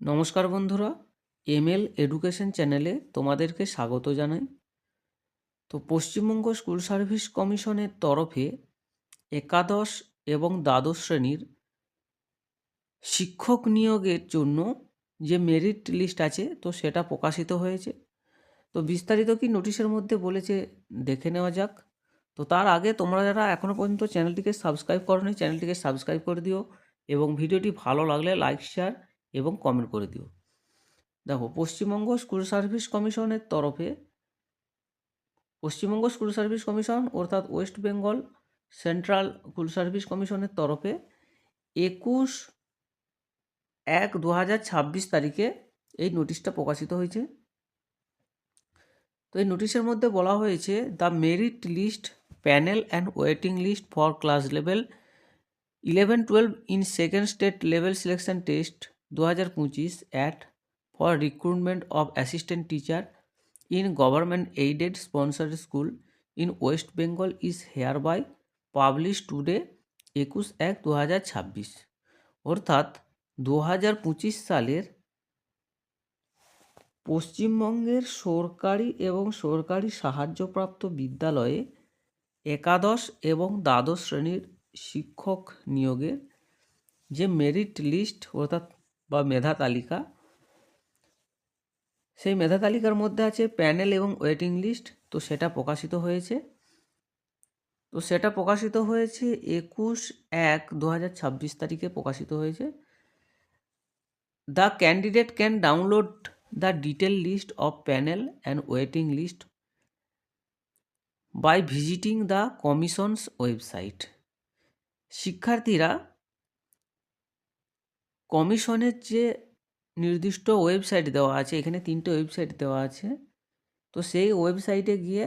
নমস্কার বন্ধুরা, ML education চ্যানেলে তোমাদেরকে স্বাগত জানাই। তো পশ্চিমবঙ্গ স্কুল সার্ভিস কমিশনের তরফে একাদশ এবং দ্বাদশ শ্রেণির শিক্ষক নিয়োগের জন্য যে মেরিট লিস্ট আছে, তো সেটা প্রকাশিত হয়েছে। তো বিস্তারিত কি নোটিশের মধ্যে বলেছে, দেখে নেওয়া যাক। তো তার আগে তোমরা যারা এখনও পর্যন্ত চ্যানেলটিকে সাবস্ক্রাইব করনি চ্যানেলটিকে সাবস্ক্রাইব করে দিও এবং ভিডিওটি ভালো লাগলে লাইক শেয়ার এবং কমেন্ট করে দিও। দেখো, পশ্চিমবঙ্গ স্কুল সার্ভিস কমিশনের তরফে পশ্চিমবঙ্গ স্কুল সার্ভিস কমিশন অর্থাৎ West Bengal central school service কমিশনের তরফে একুশ এক দু হাজার তারিখে এই নোটিশটা প্রকাশিত হয়েছে। তো এই নোটিশের মধ্যে বলা হয়েছে the merit list panel and waiting list for class level eleven twelve in second state level selection test দু হাজার পঁচিশ at for recruitment of assistant teacher in government aided sponsored school in West Bengal is hereby publish today একুশ এক দু হাজার ছাব্বিশ। অর্থাৎ দু হাজার পঁচিশ সালের পশ্চিমবঙ্গের সরকারি এবং সরকারি সাহায্যপ্রাপ্ত বিদ্যালয়ে একাদশ এবং দ্বাদশ শ্রেণির শিক্ষক নিয়োগের যে মেরিট লিস্ট অর্থাৎ বা মেধা তালিকা। সেই মেধা তালিকার মধ্যে আছে প্যানেল এবং ওয়েটিং লিস্ট, তো সেটা প্রকাশিত হয়েছে। তো সেটা প্রকাশিত হয়েছে একুশ এক দু হাজার ছাব্বিশ তারিখে প্রকাশিত হয়েছে। The candidate can download the detail list of panel and waiting list by visiting the commission's website. শিক্ষার্থীরা কমিশনের যে নির্দিষ্ট ওয়েবসাইট দেওয়া আছে, এখানে তিনটে ওয়েবসাইট দেওয়া আছে, তো সেই ওয়েবসাইটে গিয়ে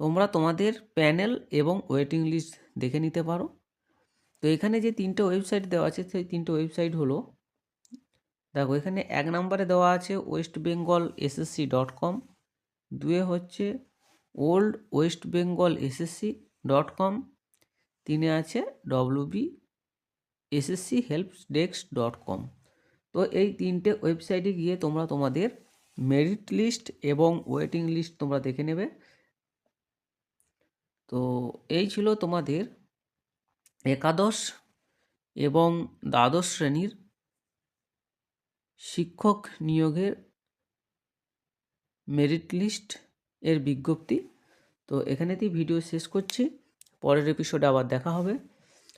তোমরা তোমাদের প্যানেল এবং ওয়েটিং লিস্ট দেখে নিতে পারো। তো এখানে যে তিনটে ওয়েবসাইট দেওয়া আছে, সেই তিনটে ওয়েবসাইট হলো, দেখো এখানে এক নম্বরে দেওয়া আছে West Bengal SSC dot com, দুয়ে হচ্ছে old West Bengal SSC dot com, তিনে আছে WB SSC help desk dot com তো এই তিনটে ওয়েবসাইটে গিয়ে তোমরা তোমাদের মেরিট লিস্ট এবং ওয়েটিং লিস্ট তোমরা দেখে নেবে। তো এই ছিল তোমাদের একাদশ এবং দ্বাদশ শ্রেণির শিক্ষক নিয়োগের মেরিট লিস্ট এর বিজ্ঞপ্তি। তো এখানেতেই ভিডিও শেষ করছি। পরের এপিসোডে আবার দেখা হবে।